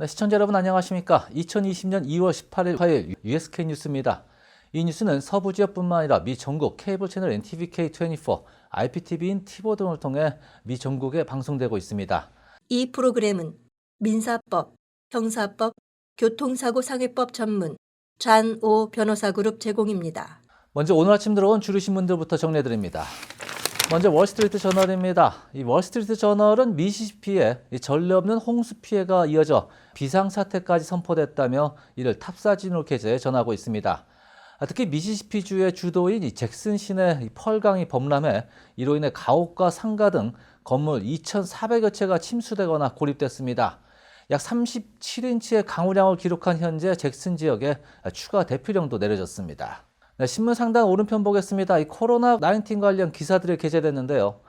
네, 시청자 여러분 안녕하십니까? 2020년 2월 18일 화요일 USK 뉴스입니다. 이 뉴스는 서부 지역뿐만 아니라 미 전국 케이블 채널 NTVK24, IPTV인 티보 등을 통해 미 전국에 방송되고 있습니다. 이 프로그램은 민사법, 형사법, 교통사고 상해법 전문 잔오 변호사 그룹 제공입니다. 먼저 오늘 아침 들어온 주류 신문들부터 정리해드립니다. 먼저 월스트리트 저널입니다. 이 월스트리트 저널은 미시시피에 이 전례 없는 홍수 피해가 이어져 비상사태까지 선포됐다며 이를 탑사진으로 게재해 전하고 있습니다. 아, 특히 미시시피주의 주도인 이 잭슨 시내 이 펄강이 범람해 이로 인해 가옥과 상가 등 건물 2,400여 채가 침수되거나 고립됐습니다. 약 37인치의 강우량을 기록한 현재 잭슨 지역에 추가 대피령도 내려졌습니다. 네, 신문 상단 오른편 보겠습니다. 이 코로나 19 관련 기사들이 게재됐는데요.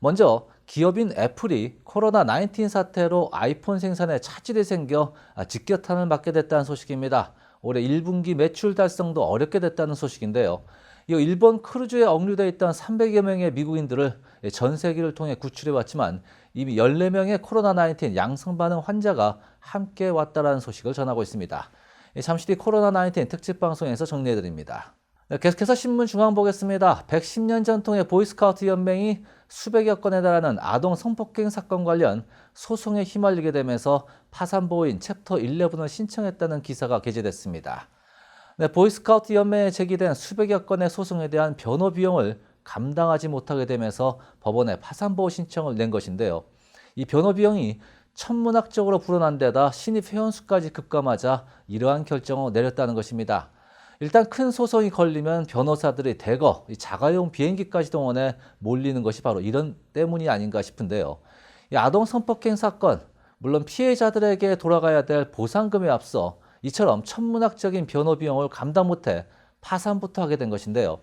먼저 기업인 애플이 코로나 19 사태로 아이폰 생산에 차질이 생겨 아, 직격탄을 맞게 됐다는 소식입니다. 올해 1분기 매출 달성도 어렵게 됐다는 소식인데요. 이 일본 크루즈에 억류돼 있던 300여 명의 미국인들을 전 세계를 통해 구출해 왔지만 이미 14명의 코로나19 양성 반응 환자가 함께 왔다라는 소식을 전하고 있습니다. 잠시 뒤 코로나19 특집 방송에서 정리해 드립니다. 네, 계속해서 신문 중앙 보겠습니다. 110년 전통의 보이스카우트 연맹이 수백여 건에 달하는 아동 성폭행 사건 관련 소송에 휘말리게 되면서 파산보호인 챕터 11을 신청했다는 기사가 게재됐습니다. 네, 보이스카우트 연맹에 제기된 수백여 건의 소송에 대한 변호 비용을 감당하지 못하게 되면서 법원에 파산보호 신청을 낸 것인데요. 이 변호 비용이 천문학적으로 불어난 데다 신입 회원수까지 급감하자 이러한 결정을 내렸다는 것입니다. 일단 큰 소송이 걸리면 변호사들이 대거 자가용 비행기까지 동원해 몰리는 것이 바로 이런 때문이 아닌가 싶은데요. 이 아동 성폭행 사건, 물론 피해자들에게 돌아가야 될 보상금에 앞서 이처럼 천문학적인 변호 비용을 감당 못해 파산부터 하게 된 것인데요.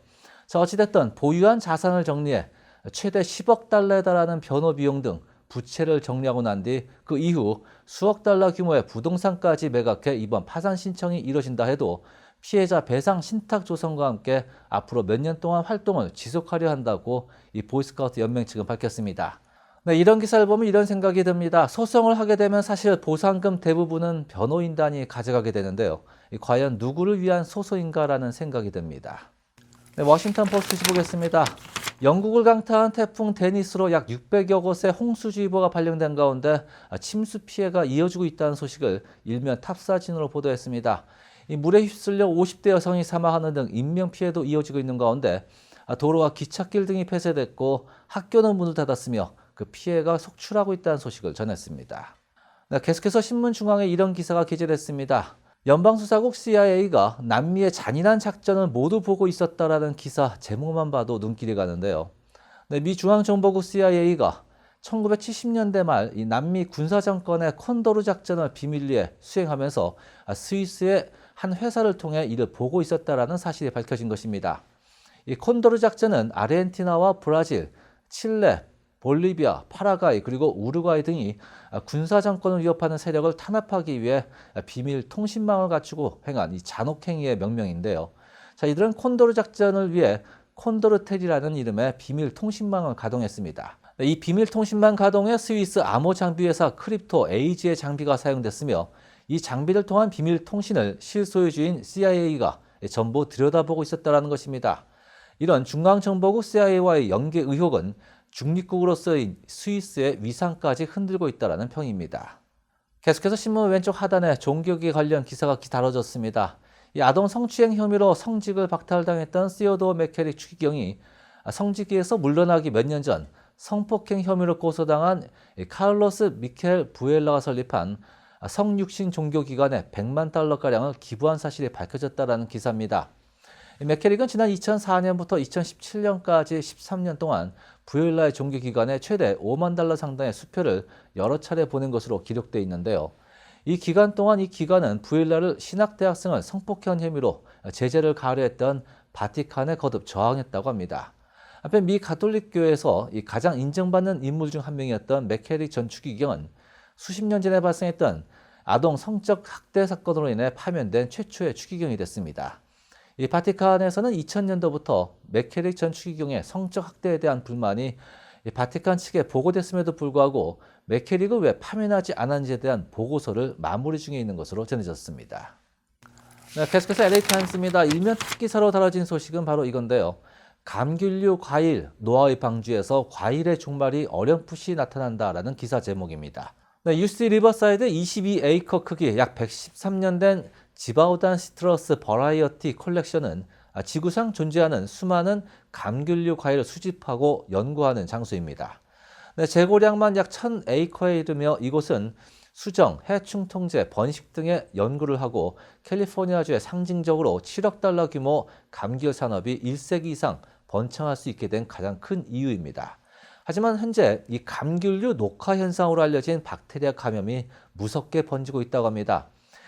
자, 어찌됐든 보유한 자산을 정리해 최대 10억 달러에 달하는 변호 비용 등 부채를 정리하고 난 뒤 그 이후 수억 달러 규모의 부동산까지 매각해 이번 파산 신청이 이뤄진다 해도 피해자 배상 신탁 조성과 함께 앞으로 몇 년 동안 활동을 지속하려 한다고 이 보이스카우트 연맹 측은 밝혔습니다. 네, 이런 기사를 보면 이런 생각이 듭니다. 소송을 하게 되면 사실 보상금 대부분은 변호인단이 가져가게 되는데요. 이 과연 누구를 위한 소송인가라는 생각이 듭니다. 네, 워싱턴 포스트 보겠습니다. 영국을 강타한 태풍 데니스로 약 600여 곳에 홍수주의보가 발령된 가운데 침수 피해가 이어지고 있다는 소식을 일면 탑사진으로 보도했습니다. 이 물에 휩쓸려 50대 여성이 사망하는 등 인명 피해도 이어지고 있는 가운데 도로와 기찻길 등이 폐쇄됐고 학교는 문을 닫았으며 그 피해가 속출하고 있다는 소식을 전했습니다. 네, 계속해서 신문 중앙에 이런 기사가 게재됐습니다. 연방수사국 CIA가 남미의 잔인한 작전을 모두 보고 있었다라는 기사 제목만 봐도 눈길이 가는데요. 네, 미 중앙정보국 CIA가 1970년대 말이 남미 군사정권의 콘도르 작전을 비밀리에 수행하면서 스위스의 한 회사를 통해 이를 보고 있었다라는 사실이 밝혀진 것입니다. 이 콘도르 작전은 아르헨티나와 브라질, 칠레, 볼리비아, 파라과이 그리고 우루과이 등이 군사 정권을 위협하는 세력을 탄압하기 위해 비밀 통신망을 갖추고 행한 이 잔혹 행위의 명명인데요. 자, 이들은 콘도르 작전을 위해 콘도르텔이라는 이름의 비밀 통신망을 가동했습니다. 이 비밀 통신망 가동에 스위스 암호 장비 회사 크립토 에이지의 장비가 사용됐으며 이 장비를 통한 비밀 통신을 실소유주인 CIA가 전부 들여다보고 있었다는 것입니다. 이런 중앙정보국 CIA와의 연계 의혹은 중립국으로서의 스위스의 위상까지 흔들고 있다는 평입니다. 계속해서 신문 왼쪽 하단에 종교계 관련 기사가 다뤄졌습니다. 이 아동 성추행 혐의로 성직을 박탈당했던 시어도어 메케릭 추기경이 성직에서 물러나기 몇 년 전 성폭행 혐의로 고소당한 카를로스 미켈 부엘라가 설립한 성육신 종교기관에 100만 달러가량을 기부한 사실이 밝혀졌다는 기사입니다. 맥케릭은 지난 2004년부터 2017년까지 13년 동안 부엘라의 종교기관에 최대 5만 달러 상당의 수표를 여러 차례 보낸 것으로 기록되어 있는데요. 이 기간 동안 이 기관은 부엘라를 신학대학생을 성폭행 혐의로 제재를 가려했던 바티칸에 거듭 저항했다고 합니다. 한편 미 가톨릭교에서 이 가장 인정받는 인물 중 한 명이었던 맥케릭 전 추기경은 수십 년 전에 발생했던 아동 성적 학대 사건으로 인해 파면된 최초의 추기경이 됐습니다. 이 바티칸에서는 2000년도부터 맥케릭 전 추기경의 성적 학대에 대한 불만이 이 바티칸 측에 보고됐음에도 불구하고 맥케릭을 왜 파면하지 않았는지에 대한 보고서를 마무리 중에 있는 것으로 전해졌습니다. 네, 계속해서 LA 타임스입니다. 일면 특기사로 다뤄진 소식은 바로 이건데요. 감귤류 과일 노아의 방주에서 과일의 종말이 어렴풋이 나타난다라는 기사 제목입니다. 네, UC 리버사이드 22에이커 크기 약 113년 된 지바우단 시트러스 버라이어티 컬렉션은 아, 지구상 존재하는 수많은 감귤류 과일을 수집하고 연구하는 장소입니다. 네, 재고량만 약 1000에이커에 이르며 이곳은 수정, 해충 통제, 번식 등의 연구를 하고 캘리포니아주에 상징적으로 7억 달러 규모 감귤 산업이 1세기 이상 번창할 수 있게 된 가장 큰 이유입니다. 하지만 현재 이 감귤류 녹화 현상으로 알려진 박테리아 감염이 무섭게 번지고 있다고 합니다.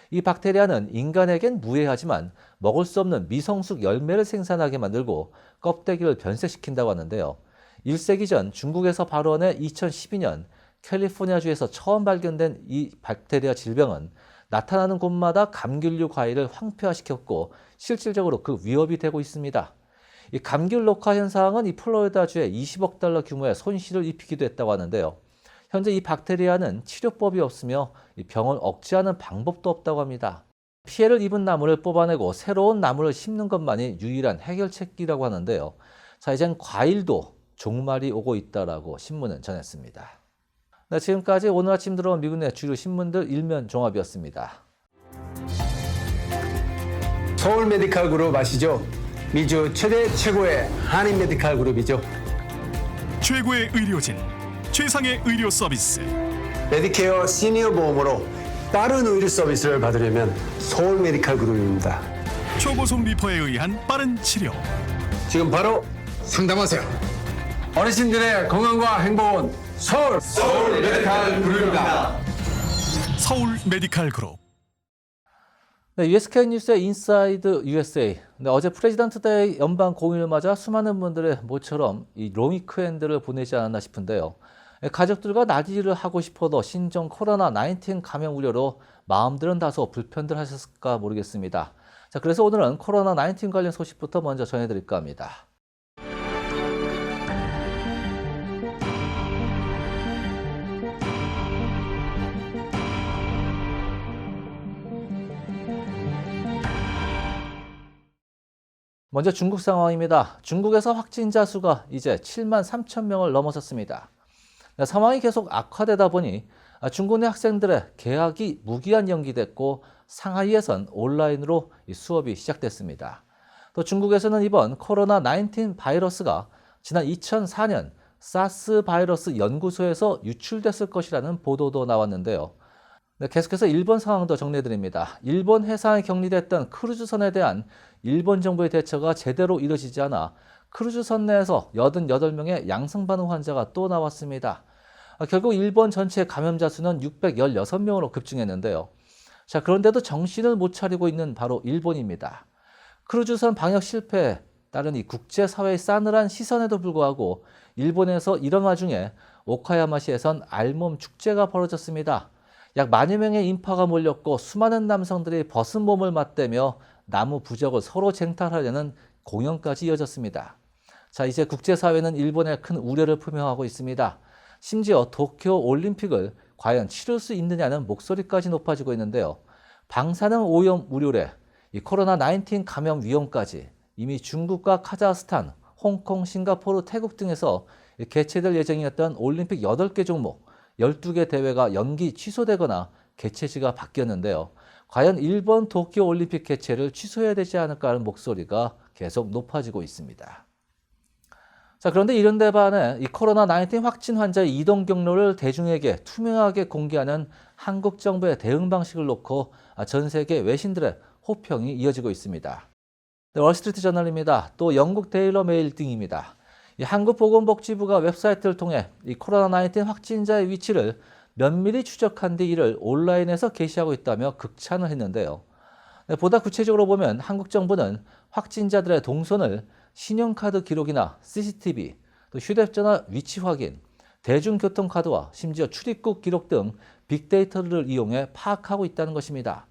이 박테리아는 인간에겐 무해하지만 먹을 수 없는 미성숙 열매를 생산하게 만들고 껍데기를 변색시킨다고 하는데요. 1세기 전 중국에서 발원해 2012년 캘리포니아주에서 처음 발견된 이 박테리아 질병은 나타나는 곳마다 감귤류 과일을 황폐화시켰고 실질적으로 그 위협이 되고 있습니다. 이 감귤 녹화 현상은 이 플로리다주에 20억 달러 규모의 손실을 입히기도 했다고 하는데요. 현재 이 박테리아는 치료법이 없으며 이 병을 억제하는 방법도 없다고 합니다. 피해를 입은 나무를 뽑아내고 새로운 나무를 심는 것만이 유일한 해결책이라고 하는데요. 자, 이젠 과일도 종말이 오고 있다라고 신문은 전했습니다. 네, 지금까지 오늘 아침 들어온 미국 내 주요 신문들 일면 종합이었습니다. 서울 메디칼 그룹 아시죠? 미주 최대 최고의 한인 메디칼 그룹이죠. 최고의 의료진, 최상의 의료 서비스. 메디케어 시니어 보험으로 빠른 의료 서비스를 받으려면 서울 메디칼 그룹입니다. 초고속 리퍼에 의한 빠른 치료. 지금 바로 상담하세요. 어르신들의 건강과 행복은 서울 서울 메디칼 그룹입니다. 서울 메디칼 그룹. 네, USK 뉴스의 인사이드 USA. 네, 어제 프레지던트 데이 연방 공휴일을 맞아 수많은 분들의 모처럼 이 롱위크엔드를 보내지 않았나 싶은데요. 네, 가족들과 나들이를 하고 싶어도 신종 코로나 19 감염 우려로 마음들은 다소 불편들 하셨을까 모르겠습니다. 자, 그래서 오늘은 코로나 19 관련 소식부터 먼저 전해드릴까 합니다. 먼저 중국 상황입니다. 중국에서 확진자 수가 이제 7만 3천 명을 넘어섰습니다. 네, 상황이 계속 악화되다 보니 중국 내 학생들의 개학이 무기한 연기됐고 상하이에선 온라인으로 이 수업이 시작됐습니다. 또 중국에서는 이번 코로나 19 바이러스가 지난 2004년 사스 바이러스 연구소에서 유출됐을 것이라는 보도도 나왔는데요. 네, 계속해서 일본 상황도 정리해드립니다. 일본 해상에 격리됐던 크루즈선에 대한 일본 정부의 대처가 제대로 이루어지지 않아 크루즈선 내에서 88명의 양성 반응 환자가 또 나왔습니다. 아, 결국 일본 전체 감염자 수는 616명으로 급증했는데요. 자, 그런데도 정신을 못 차리고 있는 바로 일본입니다. 크루즈선 방역 실패에 따른 이 국제사회의 싸늘한 시선에도 불구하고 일본에서 이런 와중에 오카야마시에선 알몸 축제가 벌어졌습니다. 약 만여 명의 인파가 몰렸고 수많은 남성들이 벗은 몸을 맞대며 나무 부적을 서로 쟁탈하려는 공연까지 이어졌습니다. 자, 이제 국제사회는 일본에 큰 우려를 표명하고 있습니다. 심지어 도쿄 올림픽을 과연 치를 수 있느냐는 목소리까지 높아지고 있는데요. 방사능 오염 우려래, 이 코로나 19 감염 위험까지 이미 중국과 카자흐스탄, 홍콩, 싱가포르, 태국 등에서 개최될 예정이었던 올림픽 8개 종목, 12개 대회가 연기 취소되거나 개최지가 바뀌었는데요. 과연 일본 도쿄 올림픽 개최를 취소해야 되지 않을까 하는 목소리가 계속 높아지고 있습니다. 자, 그런데 이런 데 반해 이 코로나 19 확진 환자의 이동 경로를 대중에게 투명하게 공개하는 한국 정부의 대응 방식을 놓고 전 세계 외신들의 호평이 이어지고 있습니다. 네, 월스트리트 저널입니다. 또 영국 데일러 메일 등입니다. 이 한국보건복지부가 웹사이트를 통해 이 코로나19 확진자의 위치를 면밀히 추적한 뒤 이를 온라인에서 게시하고 있다며 극찬을 했는데요. 네, 보다 구체적으로 보면 한국 정부는 확진자들의 동선을 신용카드 기록이나 CCTV, 또 휴대전화 위치 확인, 대중교통카드와 심지어 출입국 기록 등 빅데이터를 이용해 파악하고 있다는 것입니다.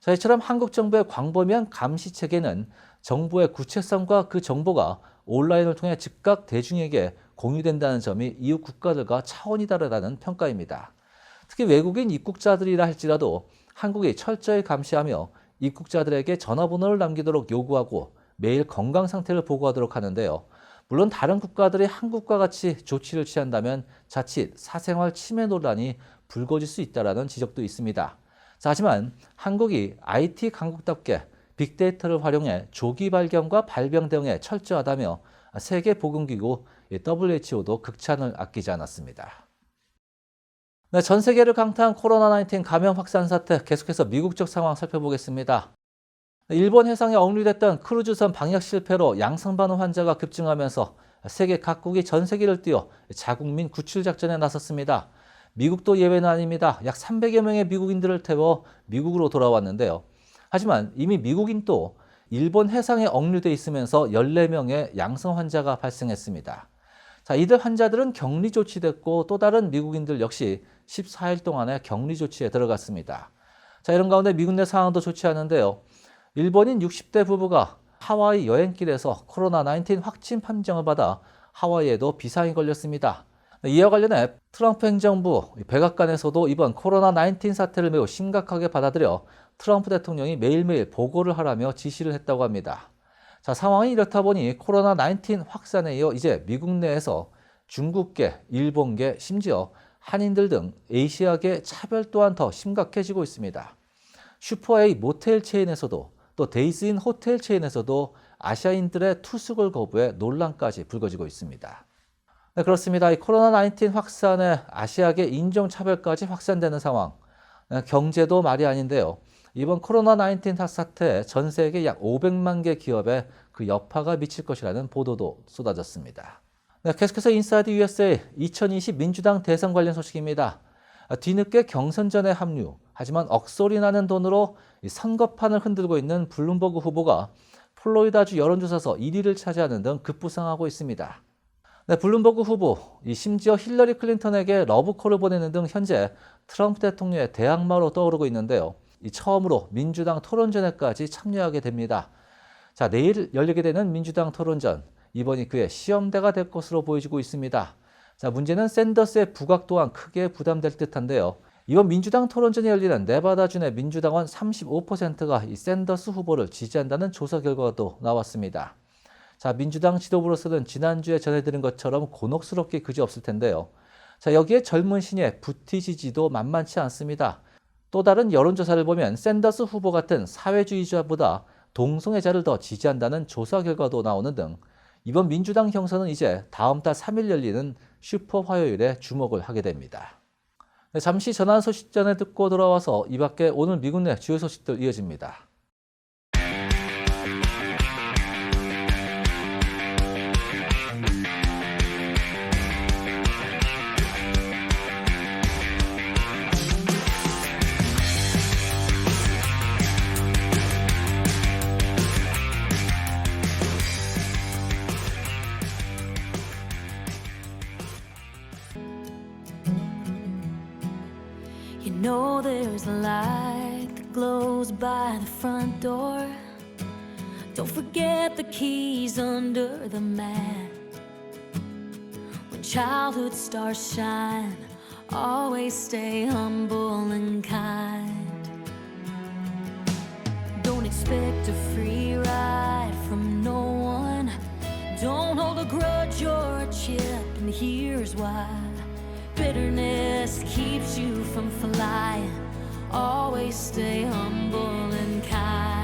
자, 이처럼 한국 정부의 광범위한 감시 체계는 정부의 구체성과 그 정보가 온라인을 통해 즉각 대중에게 공유된다는 점이 이웃 국가들과 차원이 다르다는 평가입니다. 특히 외국인 입국자들이라 할지라도 한국이 철저히 감시하며 입국자들에게 전화번호를 남기도록 요구하고 매일 건강 상태를 보고하도록 하는데요. 물론 다른 국가들이 한국과 같이 조치를 취한다면 자칫 사생활 침해 논란이 불거질 수 있다라는 지적도 있습니다. 자, 하지만 한국이 IT 강국답게 빅데이터를 활용해 조기 발견과 발병 대응에 철저하다며 세계보건기구 WHO도 극찬을 아끼지 않았습니다. 네, 전 세계를 강타한 코로나19 감염 확산 사태 계속해서 미국적 상황 살펴보겠습니다. 일본 해상에 억류됐던 크루즈선 방역 실패로 양성 반응 환자가 급증하면서 세계 각국이 전 세계를 뛰어 자국민 구출 작전에 나섰습니다. 미국도 예외는 아닙니다. 약 300여 명의 미국인들을 태워 미국으로 돌아왔는데요. 하지만 이미 미국인도 일본 해상에 억류돼 있으면서 14명의 양성 환자가 발생했습니다. 자, 이들 환자들은 격리 조치됐고 또 다른 미국인들 역시 14일 동안의 격리 조치에 들어갔습니다. 자, 이런 가운데 미국 내 상황도 좋지 않은데요. 일본인 60대 부부가 하와이 여행길에서 코로나19 확진 판정을 받아 하와이에도 비상이 걸렸습니다. 이와 관련해 트럼프 행정부 백악관에서도 이번 코로나19 사태를 매우 심각하게 받아들여 트럼프 대통령이 매일매일 보고를 하라며 지시를 했다고 합니다. 자, 상황이 이렇다 보니 코로나19 확산에 이어 이제 미국 내에서 중국계, 일본계, 심지어 한인들 등 에이시아계 차별 또한 더 심각해지고 있습니다. 슈퍼A 모텔 체인에서도 또 데이스인 호텔 체인에서도 아시아인들의 투숙을 거부해 논란까지 불거지고 있습니다. 네, 그렇습니다. 이 코로나19 확산에 아시아계 인종차별까지 확산되는 상황. 네, 경제도 말이 아닌데요. 이번 코로나19 사태에 전 세계 약 500만 개 기업에 그 여파가 미칠 것이라는 보도도 쏟아졌습니다. 네, 계속해서 인사이드 USA 2020 민주당 대선 관련 소식입니다. 아, 뒤늦게 경선전에 합류, 하지만 억소리 나는 돈으로 이 선거판을 흔들고 있는 블룸버그 후보가 플로리다주 여론조사서 1위를 차지하는 등 급부상하고 있습니다. 네, 블룸버그 후보, 이 심지어 힐러리 클린턴에게 러브콜을 보내는 등 현재 트럼프 대통령의 대항마로 떠오르고 있는데요. 이 처음으로 민주당 토론전에까지 참여하게 됩니다. 자, 내일 열리게 되는 민주당 토론전. 이번이 그의 시험대가 될 것으로 보여지고 있습니다. 자, 문제는 샌더스의 부각 또한 크게 부담될 듯한데요. 이번 민주당 토론전이 열리는 네바다주의 민주당원 35%가 이 샌더스 후보를 지지한다는 조사 결과도 나왔습니다. 자, 민주당 지도부로서는 지난주에 전해드린 것처럼 곤혹스럽게 그지 없을 텐데요. 자, 여기에 젊은 신의 부티 지지도 만만치 않습니다. 또 다른 여론조사를 보면 샌더스 후보 같은 사회주의자보다 동성애자를 더 지지한다는 조사 결과도 나오는 등 이번 민주당 경선은 이제 다음 달 3일 열리는 슈퍼 화요일에 주목을 하게 됩니다. 네, 잠시 전환 소식 전에 듣고 돌아와서 이 밖에 오늘 미국 내 주요 소식들 이어집니다. Door. Don't forget the keys under the mat. When childhood stars shine, always stay humble and kind. Don't expect a free ride from no one. Don't hold a grudge or a chip, and here's why. Bitterness keeps you from flying. Always stay humble and kind.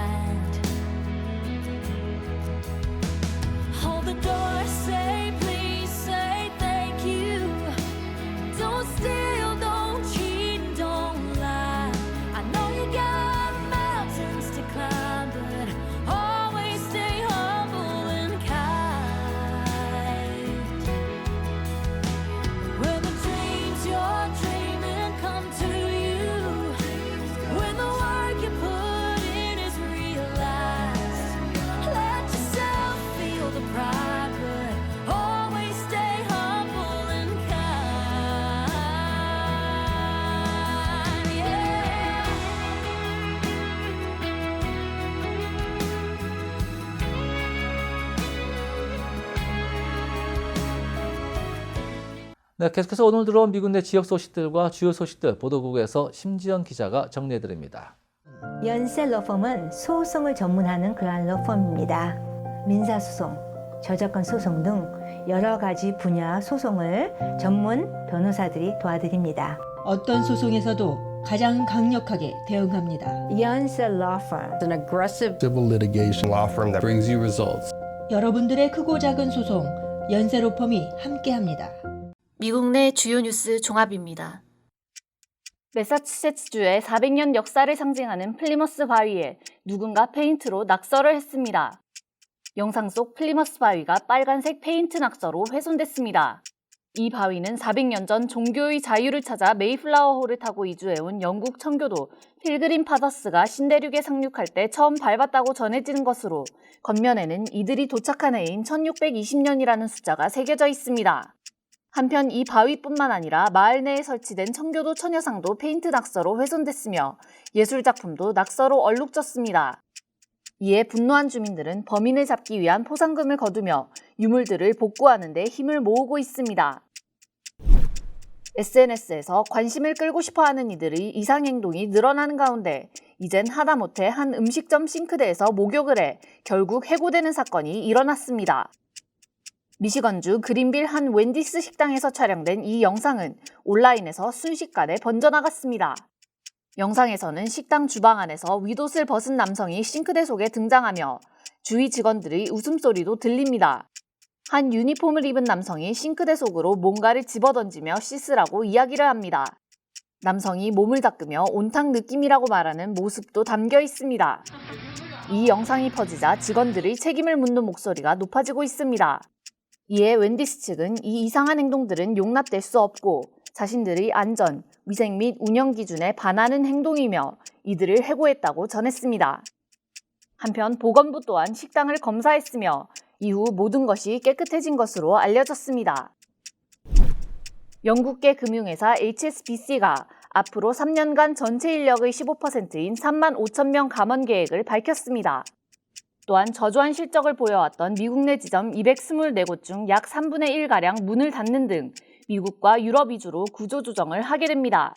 네, 계속해서 오늘 들어온 미국 내 지역 소식들과 주요 소식들 보도국에서 심지연 기자가 정리해드립니다. 연셀 러펌은 소송을 전문하는 그러한 러펌입니다. 민사소송, 저작권 소송 등 여러 가지 분야 소송을 전문 변호사들이 도와드립니다. 어떤 소송에서도 가장 강력하게 대응합니다. 연셀 러펌 an aggressive civil litigation law firm that brings you results. 여러분들의 크고 작은 소송 연세로펌이 함께합니다. 미국 내 주요 뉴스 종합입니다. 매사추세츠주의 400년 역사를 상징하는 플리머스 바위에 누군가 페인트로 낙서를 했습니다. 영상 속 플리머스 바위가 빨간색 페인트 낙서로 훼손됐습니다. 이 바위는 400년 전 종교의 자유를 찾아 메이플라워 호를 타고 이주해온 영국 청교도 필그림 파더스가 신대륙에 상륙할 때 처음 밟았다고 전해지는 것으로 겉면에는 이들이 도착한 해인 1620년이라는 숫자가 새겨져 있습니다. 한편 이 바위뿐만 아니라 마을 내에 설치된 청교도 처녀상도 페인트 낙서로 훼손됐으며 예술작품도 낙서로 얼룩졌습니다. 이에 분노한 주민들은 범인을 잡기 위한 포상금을 거두며 유물들을 복구하는 데 힘을 모으고 있습니다. SNS에서 관심을 끌고 싶어 하는 이들의 이상행동이 늘어나는 가운데 이젠 하다못해 한 음식점 싱크대에서 목욕을 해 결국 해고되는 사건이 일어났습니다. 미시건주 그린빌 한 웬디스 식당에서 촬영된 이 영상은 온라인에서 순식간에 번져나갔습니다. 영상에서는 식당 주방 안에서 윗옷을 벗은 남성이 싱크대 속에 등장하며 주위 직원들의 웃음소리도 들립니다. 한 유니폼을 입은 남성이 싱크대 속으로 뭔가를 집어던지며 씻으라고 이야기를 합니다. 남성이 몸을 닦으며 온탕 느낌이라고 말하는 모습도 담겨 있습니다. 이 영상이 퍼지자 직원들의 책임을 묻는 목소리가 높아지고 있습니다. 이에 웬디스 측은 이 이상한 행동들은 용납될 수 없고 자신들의 안전, 위생 및 운영 기준에 반하는 행동이며 이들을 해고했다고 전했습니다. 한편 보건부 또한 식당을 검사했으며 이후 모든 것이 깨끗해진 것으로 알려졌습니다. 영국계 금융회사 HSBC가 앞으로 3년간 전체 인력의 15%인 3만 5천 명 감원 계획을 밝혔습니다. 또한 저조한 실적을 보여왔던 미국 내 지점 224곳 중 약 3분의 1가량 문을 닫는 등 미국과 유럽 위주로 구조 조정을 하게 됩니다.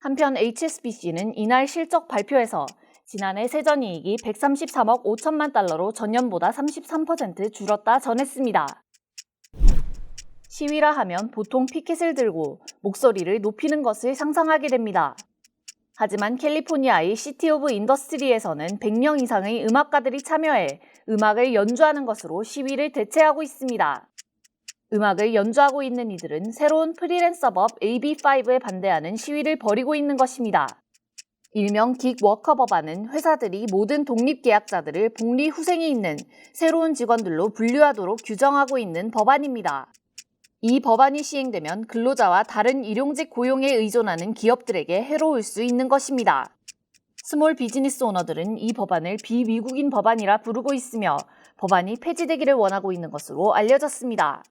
한편 HSBC는 이날 실적 발표에서 지난해 세전이익이 133억 5천만 달러로 전년보다 33% 줄었다 전했습니다. 시위라 하면 보통 피켓을 들고 목소리를 높이는 것을 상상하게 됩니다. 하지만 캘리포니아의 시티 오브 인더스트리에서는 100명 이상의 음악가들이 참여해 음악을 연주하는 것으로 시위를 대체하고 있습니다. 음악을 연주하고 있는 이들은 새로운 프리랜서법 AB5에 반대하는 시위를 벌이고 있는 것입니다. 일명 긱워커 법안은 회사들이 모든 독립계약자들을 복리 후생이 있는 새로운 직원들로 분류하도록 규정하고 있는 법안입니다. 이 법안이 시행되면 근로자와 다른 일용직 고용에 의존하는 기업들에게 해로울 수 있는 것입니다. 스몰 비즈니스 오너들은 이 법안을 비미국인 법안이라 부르고 있으며 법안이 폐지되기를 원하고 있는 것으로 알려졌습니다.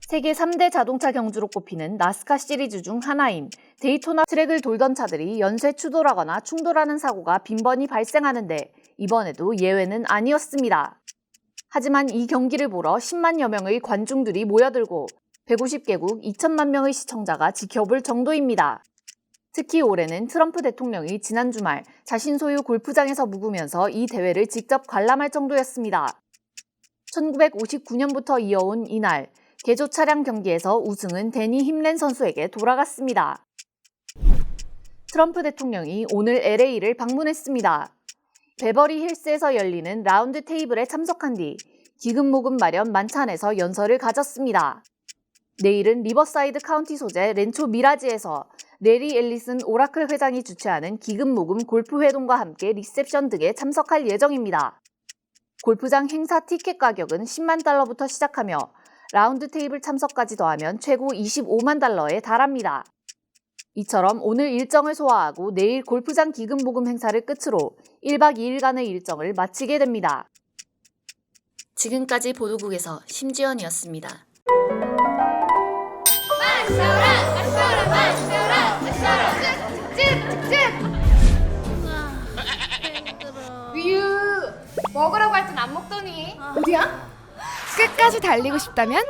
세계 3대 자동차 경주로 꼽히는 나스카 시리즈 중 하나인 데이토나 트랙을 돌던 차들이 연쇄 추돌하거나 충돌하는 사고가 빈번히 발생하는데 이번에도 예외는 아니었습니다. 하지만 이 경기를 보러 10만여 명의 관중들이 모여들고 150개국 2천만 명의 시청자가 지켜볼 정도입니다. 특히 올해는 트럼프 대통령이 지난 주말 자신 소유 골프장에서 묵으면서 이 대회를 직접 관람할 정도였습니다. 1959년부터 이어온 이날 개조 차량 경기에서 우승은 데니 힘렌 선수에게 돌아갔습니다. 트럼프 대통령이 오늘 LA를 방문했습니다. 베버리 힐스에서 열리는 라운드 테이블에 참석한 뒤 기금 모금 마련 만찬에서 연설을 가졌습니다. 내일은 리버사이드 카운티 소재 렌초 미라지에서 레리 앨리슨 오라클 회장이 주최하는 기금 모금 골프 회동과 함께 리셉션 등에 참석할 예정입니다. 골프장 행사 티켓 가격은 10만 달러부터 시작하며 라운드 테이블 참석까지 더하면 최고 25만 달러에 달합니다. 이처럼 오늘 일정을 소화하고 내일 골프장 기금 모금 행사를 끝으로 1박 2일간의 일정을 마치게 됩니다. 지금까지 보도국에서 심지연이었습니다. 뮤 먹으라고 할 땐 안 먹더니 어디야? 끝까지 달리고 싶다면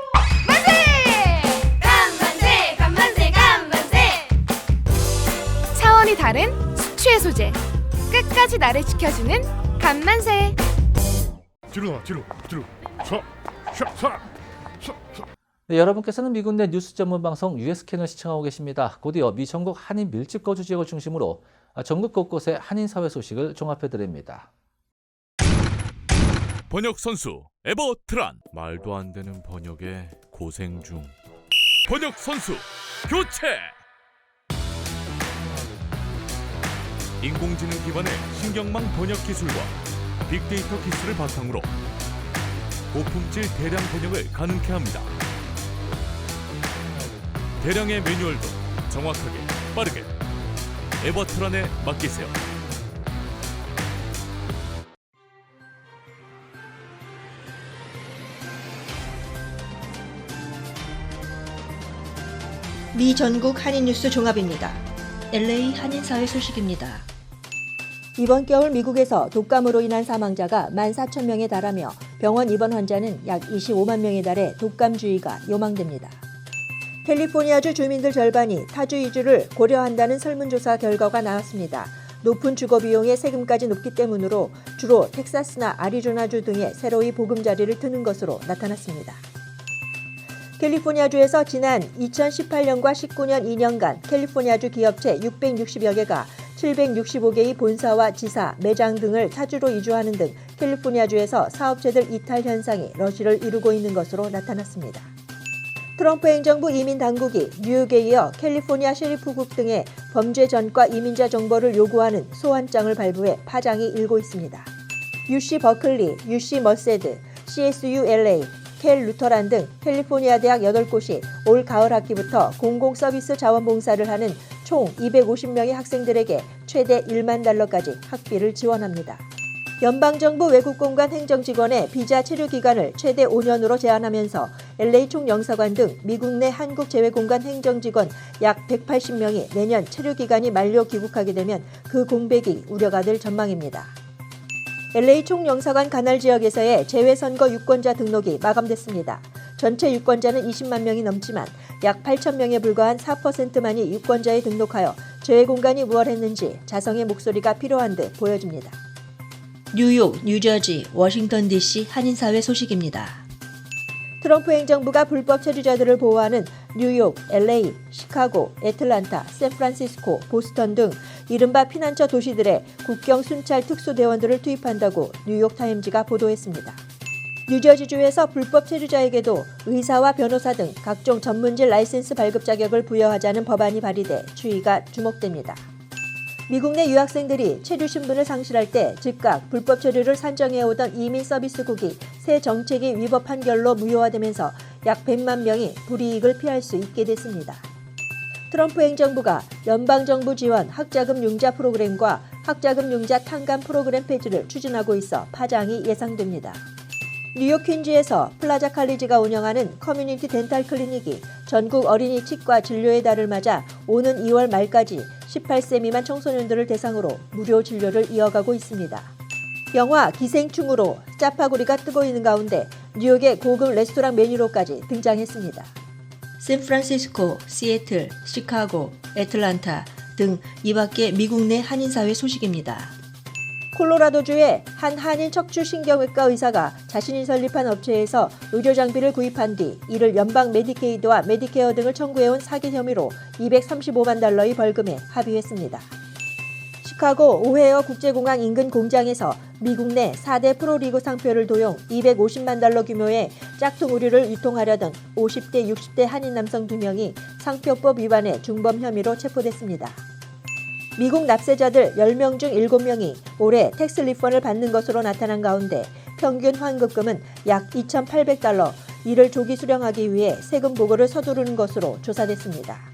차원이 다른 수취의 소재. 끝까지 나를 지켜주는 감만세. 뒤로 나 뒤로 뒤로 서. 네, 여러분께서는 미국 내 뉴스 전문 방송 US 캐널 시청하고 계십니다. 곧이어 미 전국 한인 밀집 거주 지역을 중심으로 아, 전국 곳곳의 한인 사회 소식을 종합해 드립니다. 번역 선수 에버 트란 말도 안 되는 번역에 고생 중 번역 선수 교체 인공지능 기반의 신경망 번역 기술과 빅데이터 기술을 바탕으로 고품질 대량 번역을 가능케 합니다. 대량의 매뉴얼도 정확하게 빠르게 에버트란에 맡기세요. 미 전국 한인 뉴스 종합입니다. LA 한인 사회 소식입니다. 이번 겨울 미국에서 독감으로 인한 사망자가 14,000명에 달하며 병원 입원 환자는 약 25만 명에 달해 독감 주의가 요망됩니다. 캘리포니아주 주민들 절반이 타주 이주를 고려한다는 설문조사 결과가 나왔습니다. 높은 주거 비용의 세금까지 높기 때문으로 주로 텍사스나 아리조나주 등의 새로이 보금자리를 트는 것으로 나타났습니다. 캘리포니아주에서 지난 2018년과 19년 2년간 캘리포니아주 기업체 660여 개가 765개의 본사와 지사, 매장 등을 타주로 이주하는 등 캘리포니아주에서 사업체들 이탈 현상이 러시를 이루고 있는 것으로 나타났습니다. 트럼프 행정부 이민 당국이 뉴욕에 이어 캘리포니아 셰리프국 등의 범죄 전과 이민자 정보를 요구하는 소환장을 발부해 파장이 일고 있습니다. UC 버클리, UC 머세드, CSU LA, 캘 루터란 등 캘리포니아 대학 8곳이 올 가을 학기부터 공공 서비스 자원 봉사를 하는 총 250명의 학생들에게 최대 1만 달러까지 학비를 지원합니다. 연방정부 외국공간 행정직원의 비자 체류 기간을 최대 5년으로 제한하면서 LA 총영사관 등 미국 내 한국 제외공간 행정직원 약 180명이 내년 체류 기간이 만료 귀국하게 되면 그 공백이 우려가 될 전망입니다. LA 총영사관 관할 지역에서의 재외선거 유권자 등록이 마감됐습니다. 전체 유권자는 20만 명이 넘지만 약 8천 명에 불과한 4%만이 유권자에 등록하여 재외공간이 무얼 했는지 자성의 목소리가 필요한 듯 보여집니다. 뉴욕, 뉴저지, 워싱턴 DC 한인 사회 소식입니다. 트럼프 행정부가 불법 체류자들을 보호하는 뉴욕, LA, 시카고, 애틀란타, 샌프란시스코, 보스턴 등 이른바 피난처 도시들의 국경 순찰 특수대원들을 투입한다고 뉴욕타임즈가 보도했습니다. 뉴저지주에서 불법 체류자에게도 의사와 변호사 등 각종 전문직 라이센스 발급 자격을 부여하자는 법안이 발의돼 추이가 주목됩니다. 미국 내 유학생들이 체류 신분을 상실할 때 즉각 불법 체류를 산정해오던 이민 서비스국이 새 정책이 위법 판결로 무효화되면서 약 100만 명이 불이익을 피할 수 있게 됐습니다. 트럼프 행정부가 연방정부 지원 학자금 융자 프로그램과 학자금 융자 탕감 프로그램 폐지를 추진하고 있어 파장이 예상됩니다. 뉴욕 퀸즈에서 플라자 칼리지가 운영하는 커뮤니티 덴탈 클리닉이 전국 어린이 치과 진료의 달을 맞아 오는 2월 말까지 18세 미만 청소년들을 대상으로 무료 진료를 이어가고 있습니다. 영화 기생충으로 짜파구리가 뜨고 있는 가운데 뉴욕의 고급 레스토랑 메뉴로까지 등장했습니다. 샌프란시스코, 시애틀, 시카고, 애틀란타 등 이밖에 미국 내 한인 사회 소식입니다. 콜로라도주의 한 한인 척추 신경외과 의사가 자신이 설립한 업체에서 의료 장비를 구입한 뒤 이를 연방 메디케이드와 메디케어 등을 청구해온 사기 혐의로 235만 달러의 벌금에 합의했습니다. 시카고 오헤어 국제공항 인근 공장에서 미국 내 4대 프로리그 상표를 도용 250만 달러 규모의 짝퉁 의류를 유통하려던 50대 60대 한인 남성 2명이 상표법 위반의 중범 혐의로 체포됐습니다. 미국 납세자들 10명 중 7명이 올해 텍스 리펀을 받는 것으로 나타난 가운데 평균 환급금은 약 2,800달러, 이를 조기 수령하기 위해 세금 보고를 서두르는 것으로 조사됐습니다.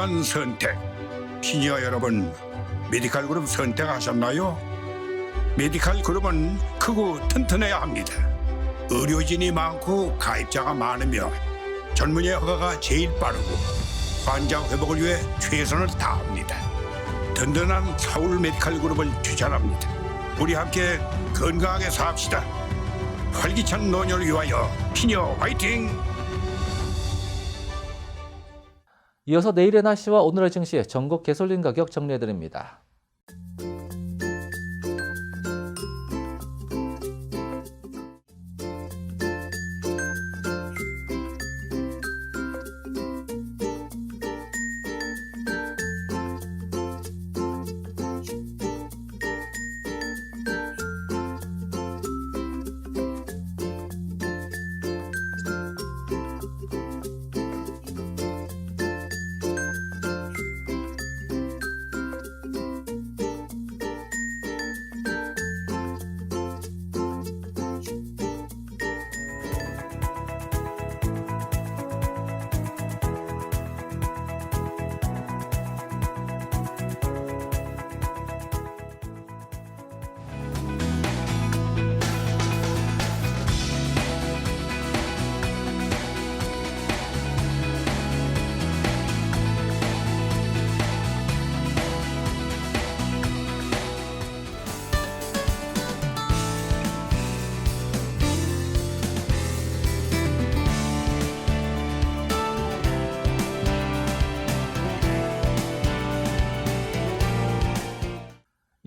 위한 선택. 시니어 여러분, 메디칼 그룹 선택하셨나요? 메디칼 그룹은 크고 튼튼해야 합니다. 의료진이 많고 가입자가 많으며 젊은이의 허가가 제일 빠르고 환자 회복을 위해 최선을 다합니다. 든든한 서울 메디칼 그룹을 추천합니다. 우리 함께 건강하게 삽시다. 활기찬 노년을 위하여 피니어 화이팅! 이어서 내일의 날씨와 오늘의 증시 전국 개솔린 가격 정리해드립니다.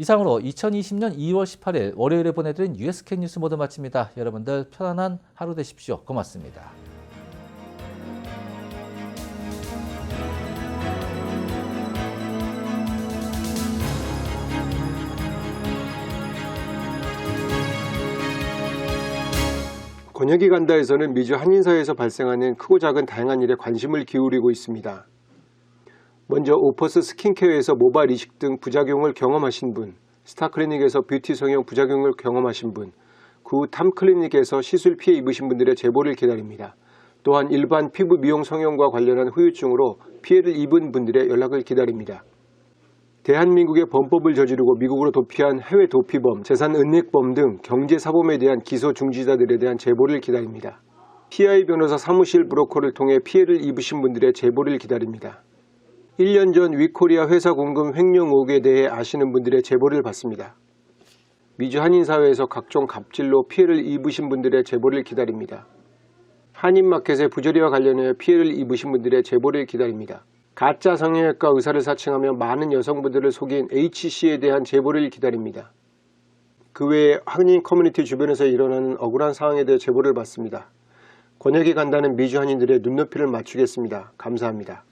이상으로 2020년 2월 18일 월요일에 보내드린 USK 뉴스 모두 마칩니다. 여러분들 편안한 하루 되십시오. 고맙습니다. 권혁이 간다에서는 미주 한인사회에서 발생하는 크고 작은 다양한 일에 관심을 기울이고 있습니다. 먼저 오퍼스 스킨케어에서 모발 이식 등 부작용을 경험하신 분, 스타클리닉에서 뷰티 성형 부작용을 경험하신 분, 구 탐클리닉에서 시술 피해 입으신 분들의 제보를 기다립니다. 또한 일반 피부 미용 성형과 관련한 후유증으로 피해를 입은 분들의 연락을 기다립니다. 대한민국의 범법을 저지르고 미국으로 도피한 해외 도피범, 재산 은닉범 등 경제사범에 대한 기소 중지자들에 대한 제보를 기다립니다. PI 변호사 사무실 브로커를 통해 피해를 입으신 분들의 제보를 기다립니다. 1년 전 위코리아 회사 공금 횡령 의혹에 대해 아시는 분들의 제보를 받습니다. 미주 한인사회에서 각종 갑질로 피해를 입으신 분들의 제보를 기다립니다. 한인마켓의 부조리와 관련하여 피해를 입으신 분들의 제보를 기다립니다. 가짜 성형외과 의사를 사칭하며 많은 여성분들을 속인 HC에 대한 제보를 기다립니다. 그 외에 한인 커뮤니티 주변에서 일어나는 억울한 상황에 대해 제보를 받습니다. 권역이 간다는 미주 한인들의 눈높이를 맞추겠습니다. 감사합니다.